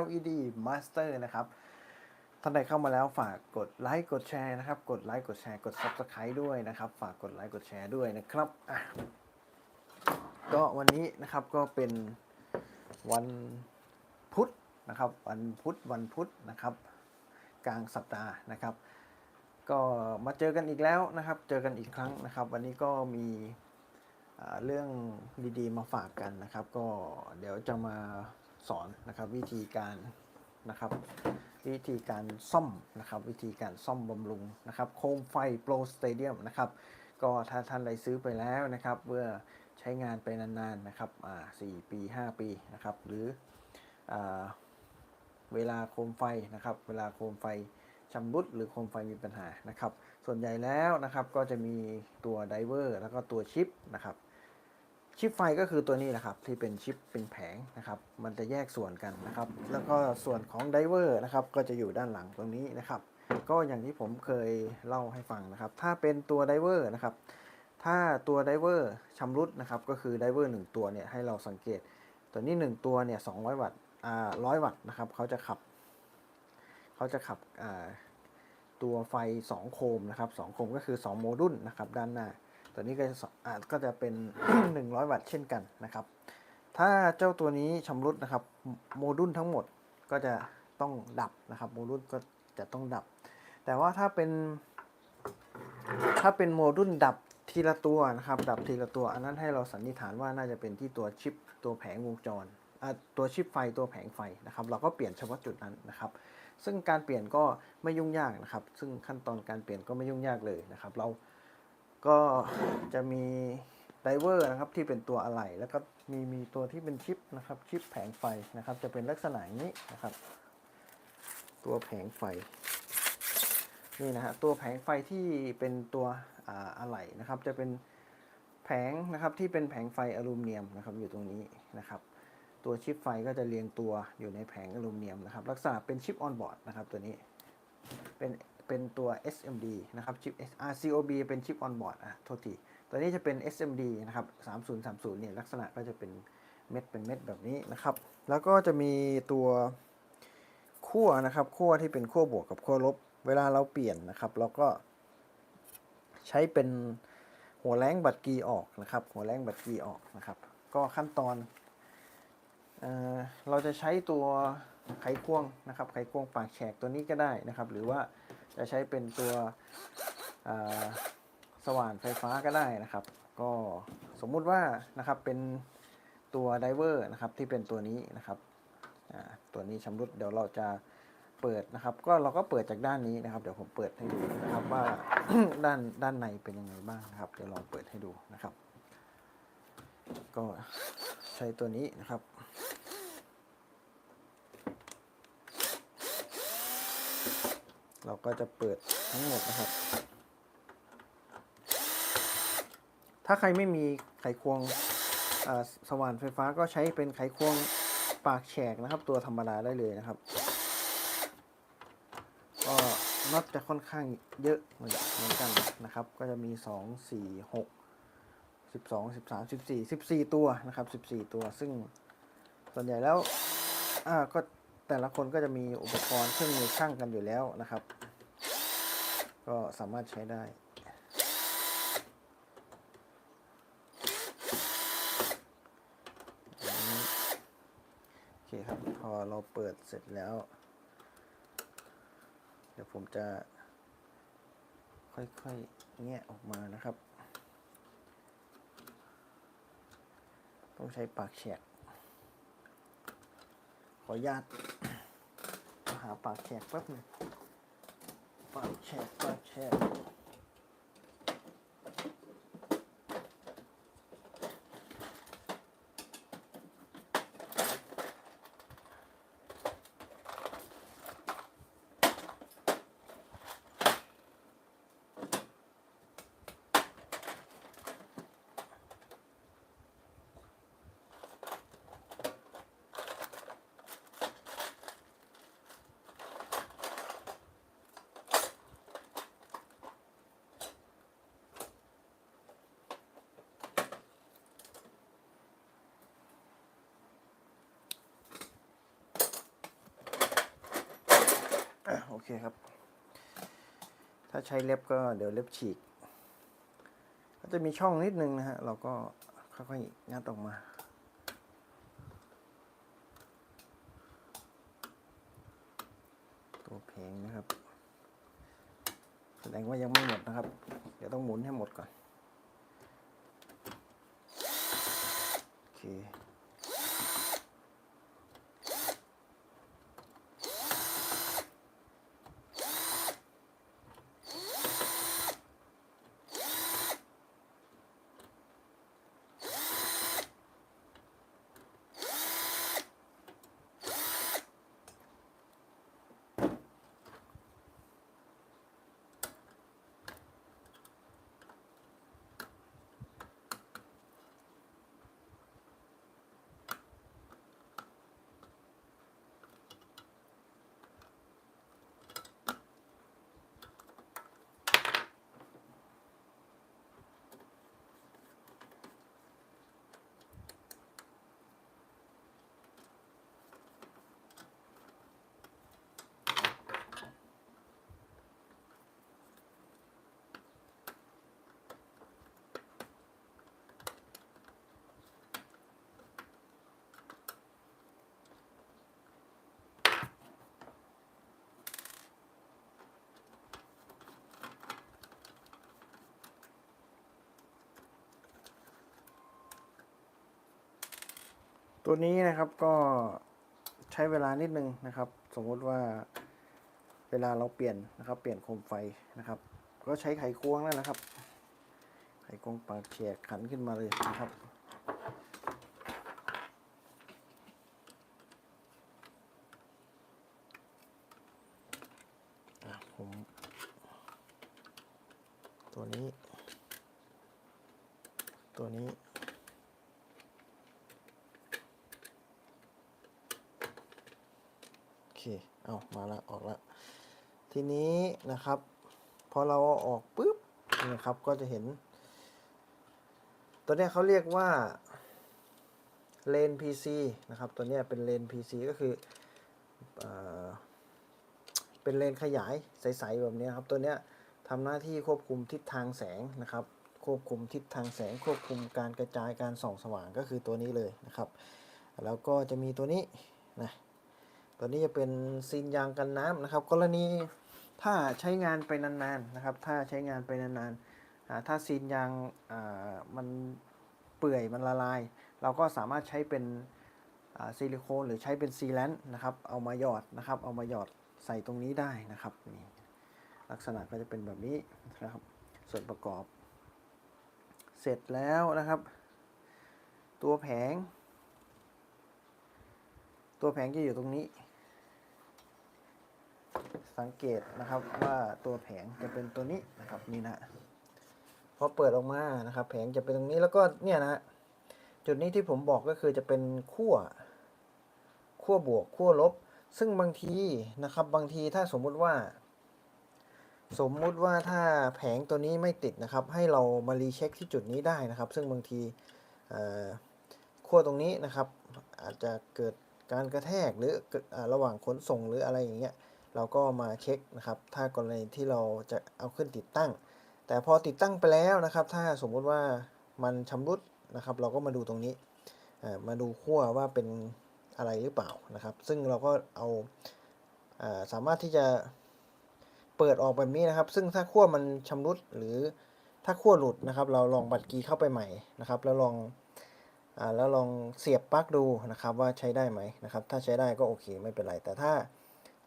LED Master นะครับท่านใดเข้ามาแล้วฝากกดไลค์กดแชร์นะครับ กดไลค์กดแชร์กด Subscribe ด้วยนะครับ ฝากกดไลค์กดแชร์ด้วยนะครับอะก็วันนี้นะครับก็เป็นวันพุธนะครับ วันพุธวันพุธนะครับ กลางสัปดาห์นะครับ ก็มาเจอกันอีกแล้วนะครับ เจอกันอีกครั้งนะครับ วันนี้ก็มีเรื่องดีๆมาฝากกันนะครับ ก็เดี๋ยวจะมา สอนนะครับวิธีการนะครับวิธีการซ่อมนะครับวิธีการซ่อมบำรุงนะครับโคมไฟโปรสเตเดียมนะครับก็ถ้าท่านใดซื้อไปแล้วนะครับเมื่อใช้งานไปนานๆนะครับอ่าสี่ปี 5 ปีนะครับหรืออาเวลาโคมไฟนะครับเวลาโคมไฟชำรุดหรือโคมไฟมีปัญหานะครับส่วนใหญ่แล้วนะครับก็จะมีตัวไดเวอร์แล้วก็ตัวชิปนะครับ ชิปไฟก็คือตัวนี้แหละครับที่เป็นชิปเป็นแผงนะครับ มันจะแยกส่วนกันนะครับ แล้วก็ส่วนของไดเวอร์นะครับก็จะอยู่ด้านหลังตรงนี้นะครับ ก็อย่างที่ผมเคยเล่าให้ฟังนะครับ ถ้าเป็นตัวไดเวอร์นะครับ ถ้าตัวไดเวอร์ชำรุดนะครับ ก็คือไดเวอร์หนึ่งตัวเนี่ยให้เราสังเกต ตัวนี้ 1 ตัวเนี่ย200วัตต์อ่า100วัตต์นะครับเขาจะขับเขาจะขับอ่าตัวไฟ 2 โคมนะครับ2โคมก็คือ 2 โมดูลนะครับด้านหน้า ตัวนี้ก็จะก็จะเป็น 100 วัตต์เช่นกันนะครับ ถ้าเจ้าตัวนี้ชำรุดนะครับโมดูลทั้งหมดก็จะต้องดับนะครับโมดูลก็จะต้องดับ แต่ว่าถ้าเป็น ถ้าเป็นโมดูลดับทีละตัวนะครับดับทีละตัว อันนั้นให้เราสันนิษฐานว่าน่าจะเป็นที่ตัวชิปตัวแผงวงจรตัวชิปไฟตัวแผงไฟนะครับ เราก็เปลี่ยนเฉพาะจุดนั้นนะครับ ซึ่งการเปลี่ยนก็ไม่ยุ่งยากนะครับ ซึ่งขั้นตอนการเปลี่ยนก็ไม่ยุ่งยากเลยนะครับ เรา ก็จะมีไดเวอร์นะครับที่เป็นตัวอะไหล่แล้วก็มีมีตัวที่เป็นชิปนะครับชิปแผงไฟนะครับ จะเป็นลักษณะอย่างนี้นะครับ ตัวแผงไฟนี่นะฮะตัวแผงไฟที่เป็นตัวอ่าอะไหล่นะครับ จะเป็นแผงนะครับที่เป็นแผงไฟอลูมิเนียมนะครับอยู่ตรงนี้นะครับ ตัวชิปไฟก็จะเรียงตัวอยู่ในแผงอลูมิเนียมนะครับ ลักษณะเป็นชิปออนบอร์ดนะครับตัวนี้เป็น เป็นตัว SMD นะครับชิป RCOB เป็นชิปออนบอร์ดอะโทษที ตัวนี้จะเป็น SMD นะครับ3030เนี่ยลักษณะก็จะเป็นเม็ดเป็นเม็ดแบบนี้นะครับ แล้วก็จะมีตัวขั้วนะครับขั้วที่เป็นขั้วบวกกับขั้วลบ เวลาเราเปลี่ยนนะครับ เราก็ใช้เป็นหัวแรงบัตรกีออกนะครับ หัวแรงบัตรกีออกนะครับ ก็ขั้นตอนเออเราจะใช้ตัว ไขควงนะครับไขควงปากแฉกตัวนี้ก็ได้นะครับ หรือว่าจะใช้เป็นตัวสว่านไฟฟ้าก็ได้นะครับ ก็สมมุติว่านะครับเป็นตัวไดเวอร์นะครับที่เป็นตัวนี้นะครับตัวนี้ชำรุดเดี๋ยวเราจะเปิดนะครับ ก็เราก็เปิดจากด้านนี้นะครับ เดี๋ยวผมเปิดให้ดูนะครับว่าด้านด้านในเป็นยังไงบ้างนะครับ เดี๋ยวลองเปิดให้ดูนะครับ ก็ใช้ตัวนี้นะครับ เราก็จะเปิดทั้งหมดนะครับ ถ้าใครไม่มีไขควงสว่านไฟฟ้าก็ใช้เป็นไขควงปากแฉกนะครับ ตัวธรรมดาได้เลยนะครับ ก็น็อตจะค่อนข้างเยอะเหมือนกันนะครับ ก็จะมี 2 4 6 12 13 14 14 ตัวนะครับ 14 ตัวซึ่งส่วนใหญ่แล้วก็ แต่ละคนก็จะมีอุปกรณ์เครื่องมือช่างกันอยู่แล้วนะครับ ก็สามารถใช้ได้โอเคครับ พอเราเปิดเสร็จแล้ว เดี๋ยวผมจะ ค่อยๆแงะออกมานะครับ ต้องใช้ปากแฉก ขออนุญาตหาปากแขกแป๊บหนึงปากแขกปากแขก อะโอเคครับ ถ้าใช้เล็บก็เดี๋ยวเล็บฉีก ก็จะมีช่องนิดนึงนะฮะ เราก็ค่อยๆงัดออกมาตัวเพลงนะครับ แสดงว่ายังไม่หมดนะครับ เดี๋ยวต้องหมุนให้หมดก่อน โอเค ตัวนี้นะครับก็ใช้เวลานิดนึงนะครับ สมมติว่าเวลาเราเปลี่ยนนะครับเปลี่ยนโคมไฟนะครับ ก็ใช้ไขควงนั่นแหละครับ ไขควงปากเฉียกขันขึ้นมาเลยนะครับ อะผม ตัวนี้ ตัวนี้ โอเค เอามาละออกละ ทีนี้นะครับพอเราออกปุ๊บนี่นะครับก็จะเห็น ตัวเนี้ยเขาเรียกว่าเลน PC นะครับ ตัวเนี้ยเป็นเลน PC ก็คือเอเป็นเลนขยายใสๆแบบนี้ครับตัวเนี้ยทำหน้าที่ควบคุมทิศทางแสงนะครับ ควบคุมทิศทางแสง ควบคุมการกระจายการส่องสว่างก็คือตัวนี้เลยนะครับ แล้วก็จะมีตัวนี้นะตัวนี้จะเป็นซีนยางกันน้ำนะครับ กรณี ถ้าใช้งานไปนานๆนะครับ ถ้าใช้งานไปนานๆถ้าซีนยางมันเปื่อยมันละลาย เราก็สามารถใช้เป็นซิลิโคนหรือใช้เป็นซีแลนต์นะครับ เอามาหยอดนะครับ เอามาหยอดใส่ตรงนี้ได้นะครับนี่ลักษณะก็จะเป็นแบบนี้นะครับ ส่วนประกอบ เสร็จแล้วนะครับ ตัวแผง ตัวแผงจะอยู่ตรงนี้ สังเกตนะครับว่าตัวแผงจะเป็นตัวนี้นะครับนี่นะพอเปิดออกมานะครับ แผงจะเป็นตรงนี้แล้วก็เนี่ยนะจุดนี้ที่ผมบอกก็คือจะเป็นขั้วขั้วบวกขั้วลบ ซึ่งบางทีนะครับบางทีถ้าสมมุติว่า สมมุติว่าถ้าแผงตัวนี้ไม่ติดนะครับ ให้เรามารีเช็คที่จุดนี้ได้นะครับ ซึ่งบางทีเอ่อขั้วตรงนี้นะครับ อาจจะเกิดการกระแทกหรือระหว่างขนส่งหรืออะไรอย่างเงี้ย เราก็มาเช็คนะครับ ถ้ากรณีที่เราจะเอาขึ้นติดตั้ง แต่พอติดตั้งไปแล้วนะครับ ถ้าสมมุติว่ามันชำรุดนะครับ เราก็มาดูตรงนี้มาดูขั้วว่าเป็นอะไรหรือเปล่านะครับ ซึ่งเราก็เอาสามารถที่จะเปิดออกแบบนี้นะครับ ซึ่งถ้าขั้วมันชำรุดหรือถ้าขั้วหลุดนะครับ เราลองบัตรกีเข้าไปใหม่นะครับ แล้วลองอแล้วลองเสียบปลั๊กดูนะครับว่าใช้ได้ไหมนะครับ ถ้าใช้ได้ก็โอเคไม่เป็นไร แต่ถ้า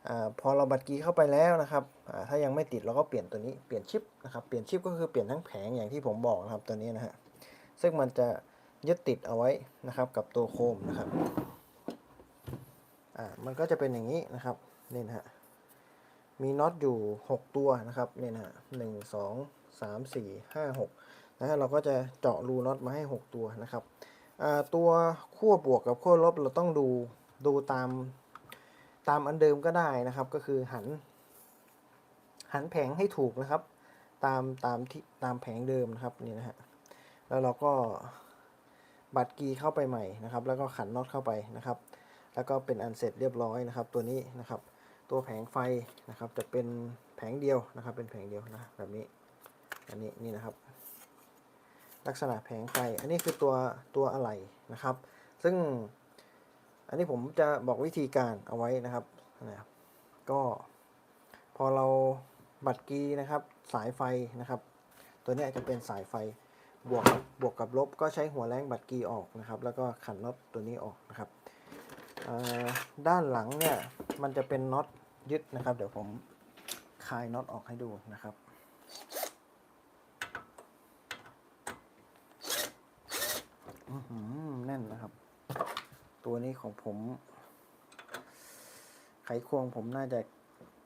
อพอเราบัตรกีเข้าไปแล้วนะครับถ้ายังไม่ติดเราก็เปลี่ยนตัวนี้เปลี่ยนชิปนะครับเปลี่ยนชิปก็คือเปลี่ยนทั้งแผงอย่างที่ผมบอกนะครับตัวนี้นะฮะซึ่งมันจะยึดติดเอาไว้นะครับกับตัวโคมนะครับอ่ามันก็จะเป็นอย่างนี้นะครับนี่นะฮะมีน็อตอยู่ 6 ตัวนะครับนี่นะฮะหนึ่งสองสามสี่ห้าหกนะฮะเราก็จะเจาะรูน็อตมาให้ 6 ตัวนะครับตัวขั้วบวกกับขั้วลบเราต้องดูดูตาม ตามอันเดิมก็ได้นะครับ ก็คือหัน หันแผงให้ถูกนะครับ ตามตามที่ตามแผงเดิมนะครับนี่นะฮะแล้วเราก็บัตรกีเข้าไปใหม่นะครับ แล้วก็ขันน็อตเข้าไปนะครับ แล้วก็เป็นอันเสร็จเรียบร้อยนะครับ ตัวนี้นะครับ ตัวแผงไฟนะครับ จะเป็นแผงเดียวนะครับ เป็นแผงเดียวนะแบบนี้ อันนี้นี่นะครับ ลักษณะแผงไฟ อันนี้คือตัวตัวอะไหล่นะครับ ซึ่ง อันนี้ผมจะบอกวิธีการเอาไว้นะครับนะครับ ก็พอเราบัตรกีนะครับ สายไฟนะครับ ตัวนี้จะเป็นสายไฟบวกบวกกับลบก็ใช้หัวแรงบัตรกีออกนะครับ แล้วก็ขันน็อตตัวนี้ออกนะครับด้านหลังเนี่ยมันจะเป็นน็อตยึดนะครับ เดี๋ยวผมคลายน็อตออกให้ดูนะครับหือแน่นนะครับ ตัวนี้ของผม ไขควงผมน่าจะ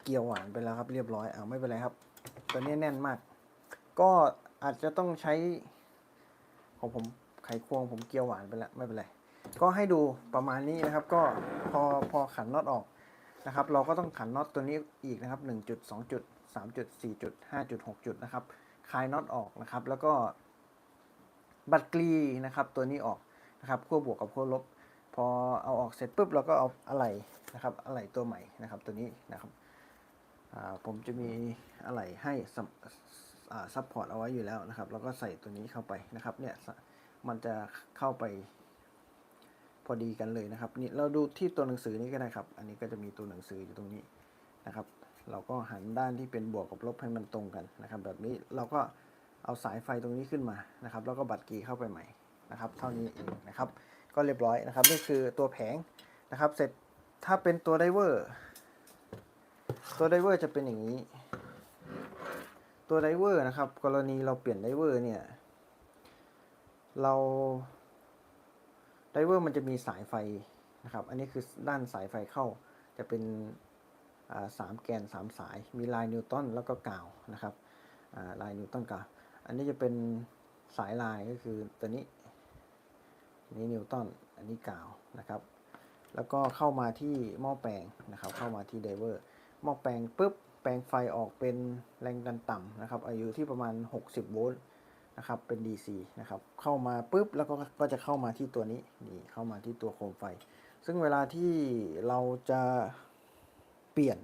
เกี่ยวหวานไปแล้วครับ เรียบร้อยอ่าไม่เป็นไรครับ ตัวนี้แน่นมาก ก็อาจจะต้องใช้ ของผมไขควงผมเกี่ยวหวานไปแล้วไม่เป็นไรก็ให้ดูประมาณนี้นะครับ ก็พอพอขันน็อตออกนะครับ เราก็ต้องขันน็อตตัวนี้อีกนะครับ1จุด2จุด3จุด4จุด5จุด6จุดนะครับคลายน็อตออกนะครับ แล้วก็บัตรกลีนะครับ ตัวนี้ออกนะครับขั้วบวกกับขั้วลบ พอเอาออกเสร็จปุ๊บเราก็เอาอะไหล่นะครับอะไหล่ตัวใหม่นะครับตัวนี้นะครับผมจะมีอะไหล่ให้ซับอ่าซัพพอร์ตเอาไว้อยู่แล้วนะครับแล้วก็ใส่ตัวนี้เข้าไปนะครับเนี่ยมันจะเข้าไปพอดีกันเลยนะครับนี่เราดูที่ตัวหนังสือนี้ก็ได้ครับ อันนี้ก็จะมีตัวหนังสืออยู่ตรงนี้นะครับ เราก็หันด้านที่เป็นบวกกับลบให้มันตรงกันนะครับ แบบนี้เราก็เอาสายไฟตรงนี้ขึ้นมานะครับ แล้วก็บัตรกีเข้าไปใหม่นะครับ เท่านี้เองนะครับ ก็เรียบร้อยนะครับนี่คือตัวแผงนะครับ เสร็จถ้าเป็นตัวไดเวอร์ ตัวไดเวอร์จะเป็นอย่างนี้ ตัวไดเวอร์นะครับ กรณีเราเปลี่ยนไดเวอร์เนี่ย เราไดเวอร์มันจะมีสายไฟนะครับ อันนี้คือด้านสายไฟเข้าจะเป็นสามแกนสามสาย มีลายนิวตันแล้วก็กาวนะครับลายนิวตันกาว อันนี้จะเป็นสายลายก็คือตัวนี้ อันนี้นิวตันอันนี้กาวนะครับ แล้วก็เข้ามาที่หม้อแปลงนะครับ เข้ามาที่ไดเวอร์หม้อแปลงปุ๊บแปลงไฟออกเป็นแรงดันต่ำนะครับ อายุที่ประมาณ 60 โวลต์นะครับ เป็น DC นะครับ เข้ามาปุ๊บแล้วก็ก็จะเข้ามาที่ตัวนี้นี่เข้ามาที่ตัวโคมไฟ ซึ่งเวลาที่เราจะเปลี่ยน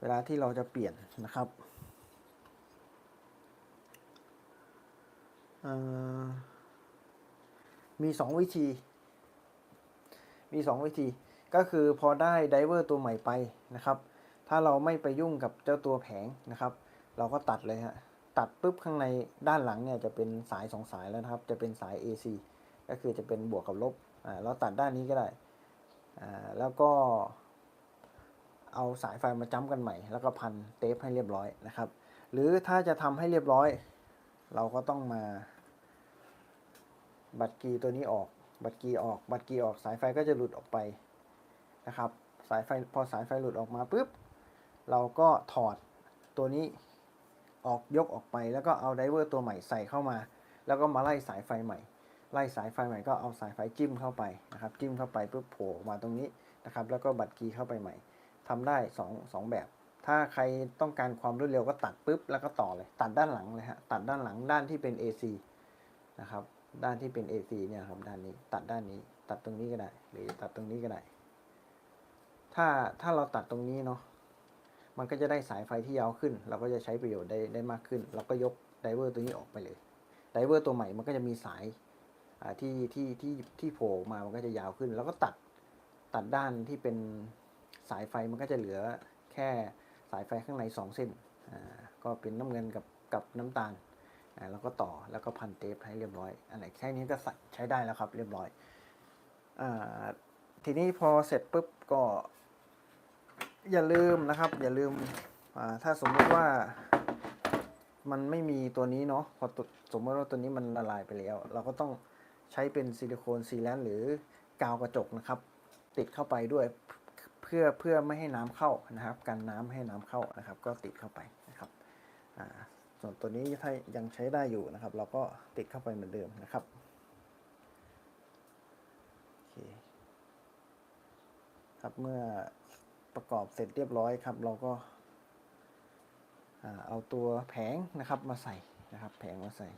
เวลาที่เราจะเปลี่ยนนะครับเอ่อ มีสองวิธี มีสองวิธี ก็คือพอได้ไดเวอร์ตัวใหม่ไปนะครับ ถ้าเราไม่ไปยุ่งกับเจ้าตัวแผงนะครับ เราก็ตัดเลยฮะ ตัดปุ๊บข้างในด้านหลังเนี่ยจะเป็นสายสองสายแล้วนะครับ จะเป็นสาย AC ก็คือจะเป็นบวกกับลบ อ่า เราตัดด้านนี้ก็ได้ อ่า แล้วก็เอาสายไฟมาจ้ำกันใหม่ แล้วก็พันเทปให้เรียบร้อยนะครับ หรือถ้าจะทำให้เรียบร้อย เราก็ต้องมา บัตรกีตัวนี้ออก บัตรกีออก บัตรกีออกสายไฟก็จะหลุดออกไปนะครับ สายไฟพอสายไฟหลุดออกมาปุ๊บเราก็ถอดตัวนี้ออกยกออกไปแล้วก็เอาไดเวอร์ตัวใหม่ใส่เข้ามา แล้วก็มาไล่สายไฟใหม่ ไล่สายไฟใหม่ก็เอาสายไฟจิ้มเข้าไปนะครับ จิ้มเข้าไปปุ๊บโผล่มาตรงนี้นะครับ แล้วก็บัตรกีเข้าไปใหม่ทำได้สองสองแบบ ถ้าใครต้องการความรวดเร็วก็ตัดปุ๊บแล้วก็ต่อเลย ตัดด้านหลังเลยฮะ ตัดด้านหลังด้านที่เป็น AC นะครับ ด้านที่เป็น AC เนี่ยครับด้านนี้ ตัดด้านนี้ ตัดตรงนี้ก็ได้ หรือตัดตรงนี้ก็ได้ ถ้าถ้าเราตัดตรงนี้เนาะมันก็จะได้สายไฟที่ยาวขึ้น เราก็จะใช้ประโยชน์ได้ได้มากขึ้น เราก็ยกไดเวอร์ตัวนี้ออกไปเลยไดเวอร์ตัวใหม่มันก็จะมีสายที่ที่ที่ที่โผล่มามันก็จะยาวขึ้น แล้วก็ตัดตัดด้านที่เป็นสายไฟมันก็จะเหลือแค่สายไฟข้างในสองเส้น ก็เป็นน้ำเงินกับกับน้ำตาล แล้วก็ต่อแล้วก็พันเทปให้เรียบร้อย อันไหนแค่นี้ก็ใส่ใช้ได้แล้วครับ เรียบร้อยอทีนี้พอเสร็จปุ๊บก็ อย่าลืมนะครับ อย่าลืมถ้าสมมติว่ามันไม่มีตัวนี้เนาะพอตุสมมติว่าตัวนี้มันละลายไปแล้ว เราก็ต้องใช้เป็นซิลิโคนซีแลนหรือกาวกระจกนะครับ ติดเข้าไปด้วยเพื่อเพื่อไม่ให้น้ำเข้านะครับ กันน้ำให้น้ำเข้านะครับ ก็ติดเข้าไปนะครับอ่า ส่วนตัวนี้ถ้ายังใช้ได้อยู่นะครับ เราก็ติดเข้าไปเหมือนเดิมนะครับโอเคครับเมื่อประกอบเสร็จเรียบร้อยครับ เราก็เอาตัวแผงนะครับมาใส่นะครับ แผงมาใส่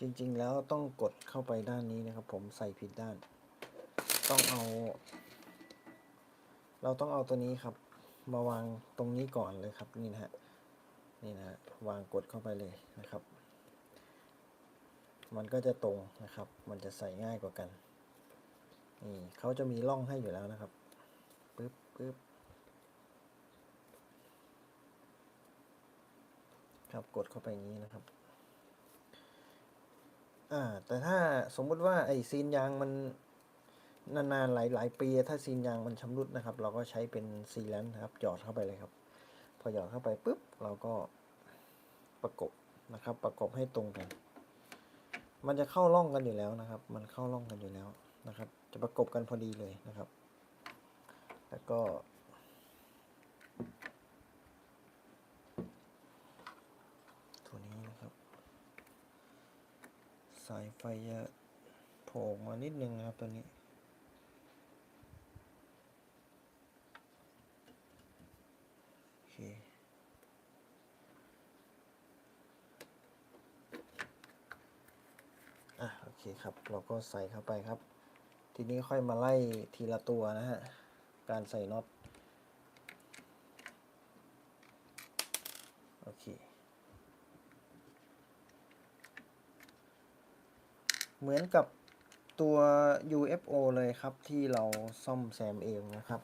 จริงๆแล้วต้องกดเข้าไปด้านนี้นะครับ ผมใส่ผิดด้าน ต้องเอา เราต้องเอาตัวนี้ครับ มาวางตรงนี้ก่อนเลยครับนี่นะฮะนี่นะฮะวางกดเข้าไปเลยนะครับ มันก็จะตรงนะครับ มันจะใส่ง่ายกว่ากันนี่เขาจะมีร่องให้อยู่แล้วนะครับปึ๊บปึ๊บครับกดเข้าไปอย่างนี้นะครับ อ่า แต่ถ้าสมมุติว่าไอซีนยางมันนานๆหลายหลายปี ถ้าซีนยางมันชำรุดนะครับ เราก็ใช้เป็นซีแลนต์นะครับหยอดเข้าไปเลยครับ พอหยอดเข้าไปปุ๊บเราก็ประกบนะครับ ประกบให้ตรงกัน มันจะเข้าร่องกันอยู่แล้วนะครับ มันเข้าร่องกันอยู่แล้วนะครับ จะประกบกันพอดีเลยนะครับ แล้วก็ ตัวนี้นะครับ สายไฟจะโผล่มานิดนึงนะครับตัวนี้ โอเคอะโอเคครับ เราก็ใส่เข้าไปครับ ทีนี้ค่อยมาไล่ทีละตัวนะฮะ การใส่น็อต โอเค เหมือนกับตัว UFO เลยครับที่เราซ่อมแซมเองนะครับ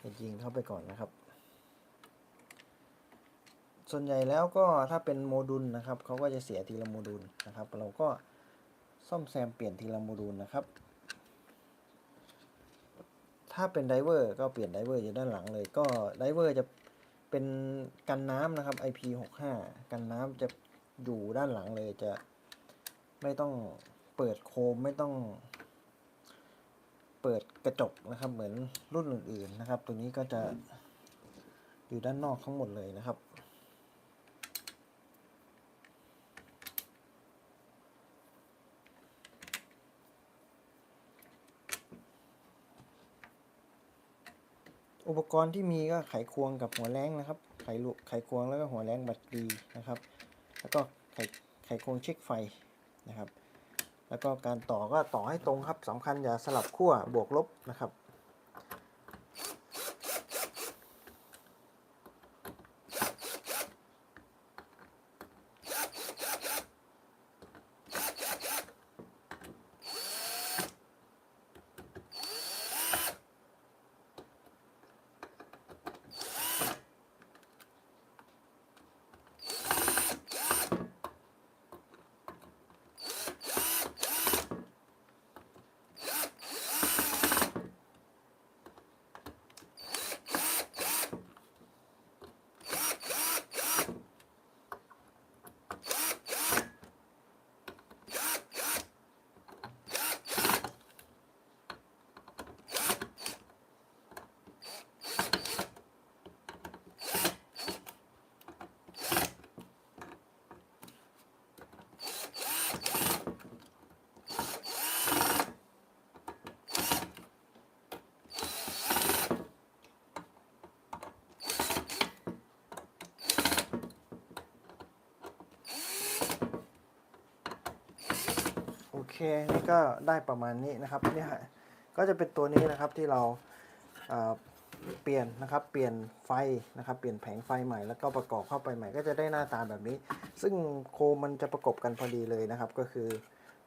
จะยิงเข้าไปก่อนนะครับ ส่วนใหญ่แล้วก็ถ้าเป็นโมดูลนะครับเขาก็จะเสียทีละโมดูลนะครับ เราก็ซ่อมแซมเปลี่ยนทีละโมดูลนะครับ ถ้าเป็นไดเวอร์ก็เปลี่ยนไดเวอร์อยู่ด้านหลังเลย ก็ไดเวอร์จะเป็นกันน้ำนะครับ IP65 กันน้ำจะอยู่ด้านหลังเลยจะไม่ต้องเปิดโคมไม่ต้อง เปิดกระจกนะครับ เหมือนรุ่นอื่นๆนะครับ ตัวนี้ก็จะอยู่ด้านนอกทั้งหมดเลยนะครับ อุปกรณ์ที่มีก็ไขควงกับหัวแรงนะครับ ไขลูกไขควงแล้วก็หัวแรงบัตรดีนะครับ แล้วก็ไขไขควงเช็คไฟนะครับ แล้วก็การต่อก็ต่อให้ตรงครับสำคัญอย่าสลับขั้วบวกลบนะครับ นี่ก็ได้ประมาณนี้นะครับเนี่ยฮะก็จะเป็นตัวนี้นะครับที่เราเเปลี่ยนนะครับเปลี่ยนไฟนะครับเปลี่ยนแผงไฟใหม่แล้วก็ประกอบเข้าไปใหม่ ก็จะได้หน้าตาแบบนี้ ซึ่งโคมมันจะประกบกันพอดีเลยนะครับ ก็คือ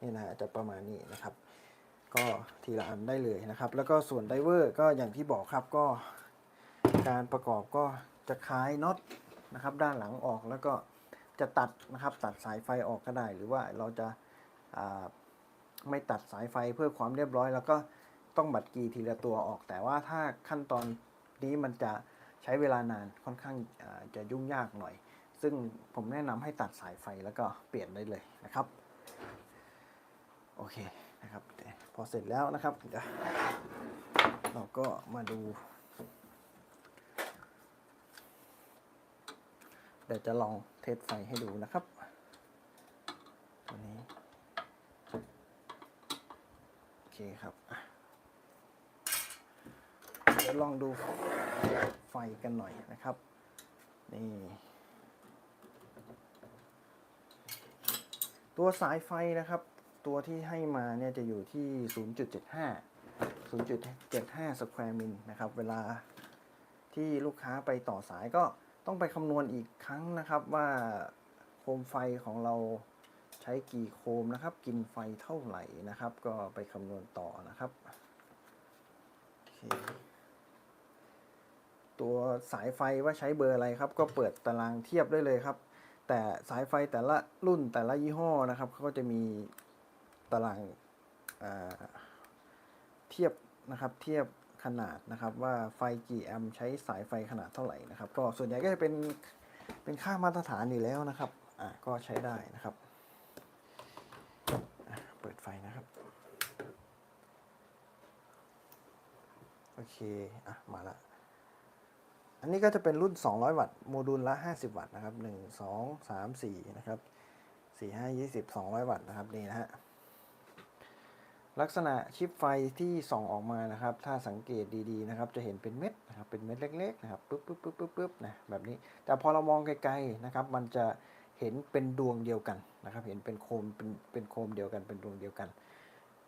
นี่นะฮะจะประมาณนี้นะครับ ก็ทีละอันได้เลยนะครับ แล้วก็ส่วนไดเวอร์ก็อย่างที่บอกครับก็ การประกอบก็จะคล้ายน็อตนะครับ ด้านหลังออกแล้วก็จะตัดนะครับตัดสายไฟออกก็ได้ หรือว่าเราจะ ไม่ตัดสายไฟเพื่อความเรียบร้อย แล้วก็ต้องบัดกีทีละตัวออก แต่ว่าถ้าขั้นตอนนี้มันจะใช้เวลานานค่อนข้างจะยุ่งยากหน่อย ซึ่งผมแนะนำให้ตัดสายไฟแล้วก็เปลี่ยนได้เลยนะครับโอเคนะครับพอเสร็จแล้วนะครับเดี๋ยวเราก็มาดูเดี๋ยวจะลองเทสไฟให้ดูนะครับ เคครับเดี๋ยวลองดูไฟกันหน่อยนะครับ นี่ตัวสายไฟนะครับ ตัวที่ให้มาเนี่ยจะอยู่ที่ 0.75 0.75สแควร์มิลนะครับ เวลาที่ลูกค้าไปต่อสายก็ต้องไปคำนวณอีกครั้งนะครับว่าโคมไฟของเรา ช้กี่โคมนะครับ กินไฟเท่าไหร่นะครับ ก็ไปคำนวณต่อนะครับ ตัวสายไฟว่าใช้เบอร์อะไรครับ ก็เปิดตารางเทียบได้เลยครับ แต่สายไฟแต่ละรุ่นแต่ละยี่ห้อนะครับเขาก็จะมีตารางเทียบนะครับเทียบขนาดนะครับว่าไฟกี่แอมป์ใช้สายไฟขนาดเท่าไหร่นะครับ ก็ส่วนใหญ่ก็จะเป็นเป็นค่ามาตรฐานอยู่แล้วนะครับ อ่าก็ใช้ได้นะครับ ฟนะครับ โอเค อะ มาละ อันนี้ก็จะเป็นรุ่น 200 วัตต์ โมดูลละ 50 วัตต์นะครับ 1 2 3 4 นะครับ 4 5 20 200 วัตต์นะครับ นี่นะฮะ ลักษณะชิปไฟที่ส่องออกมานะครับ ถ้าสังเกตดีๆนะครับ จะเห็นเป็นเม็ดนะครับ เป็นเม็ดเล็ก ๆ นะครับ ปึ๊บปึ๊บปึ๊บปึ๊บปึ๊บนะ แบบนี้ แต่พอเรามองไกลๆนะครับ มันจะ เห็นเป็นดวงเดียวกันนะครับ เห็นเป็นโคมเป็นเป็นโคมเดียวกันเป็นดวงเดียวกัน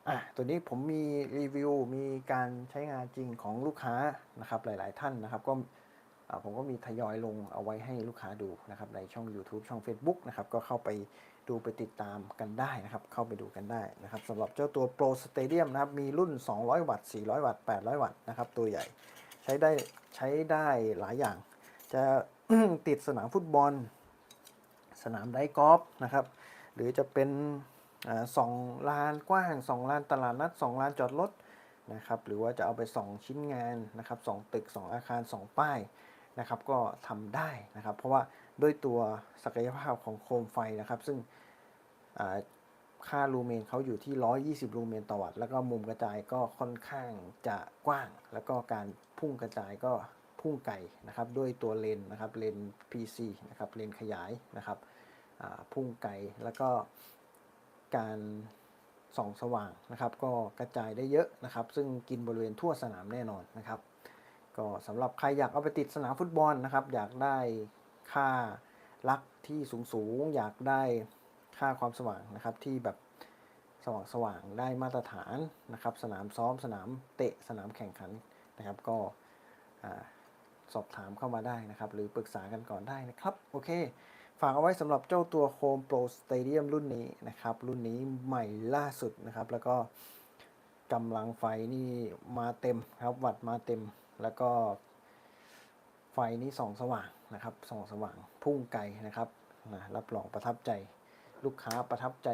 อะตัวนี้ผมมีรีวิวมีการใช้งานจริงของลูกค้านะครับหลาย ๆ ท่านนะครับ ก็ผมก็มีทยอยลงเอาไว้ให้ลูกค้าดูนะครับในช่อง YouTube ช่อง Facebook นะครับก็เข้าไปดูไปติดตามกันได้นะครับ เข้าไปดูกันได้นะครับสำหรับเจ้าตัว Pro Stadium นะครับ มีรุ่น 200 วัตต์ 400 วัตต์ 800 วัตต์นะครับ ตัวใหญ่ใช้ได้ใช้ได้หลายอย่าง จะติดสนามฟุตบอล สนามไดกอล์ฟนะครับ หรือจะเป็นอสองลานกว้างสองลานตลาดนัดสองลานจอดรถนะครับหรือว่าจะเอาไปส่องชิ้นงานนะครับสองตึกสองอาคารสองป้ายนะครับก็ทำได้นะครับ เพราะว่าด้วยตัวศักยภาพของโคมไฟนะครับ ซึ่งค่าลูเมนเขาอยู่ที่ 120 ลูเมนต่อวัตต์แล้วก็มุมกระจายก็ค่อนข้างจะกว้าง แล้วก็การพุ่งกระจายก็ พุ่งไกลนะครับด้วยตัวเลนนะครับเลน PC นะครับเลนขยายนะครับพุ่งไกลแล้วก็การส่องสว่างนะครับ ก็กระจายได้เยอะนะครับ ซึ่งกินบริเวณทั่วสนามแน่นอนนะครับ ก็สำหรับใครอยากเอาไปติดสนามฟุตบอลนะครับ อยากได้ค่าลักที่สูงสูงๆอยากได้ค่าความสว่างนะครับที่แบบสว่างสว่างๆได้มาตรฐานนะครับ สนามซ้อมสนามเตะสนามแข่งขันนะครับ ก็ สอบถามเข้ามาได้นะครับ หรือปรึกษากันก่อนได้นะครับ โอเค ฝากเอาไว้สำหรับเจ้าตัวโ o ม Pro Stadium รุ่นนี้นะครับ รุ่นนี้ใหม่ล่าสุดนะครับ แล้วก็กำลังไฟนี่มาเต็มครับ วัดมาเต็ม แล้วก็ไฟนี่ส่องสว่างนะครับส่องสว่างพุ่งไกลนะครับนะรับรองประทับใจลูกค้าประทับใจ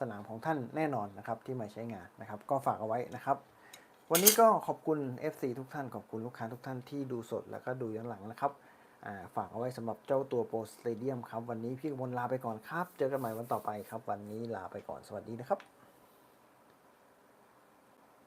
สนามของท่านแน่นอนนะครับที่มาใช้งานนะครับ ก็ฝากเอาไว้นะครับ วันนี้ก็ขอบคุณ FC ทุกท่านขอบคุณลูกค้าทุกท่านที่ดูสดแล้วก็ดูย้อนหลังนะครับฝากเอาไว้สำหรับเจ้าตัวโปรสเตเดียมครับ วันนี้พี่กมลลาไปก่อนครับ เจอกันใหม่วันต่อไปครับ วันนี้ลาไปก่อนสวัสดีนะครับ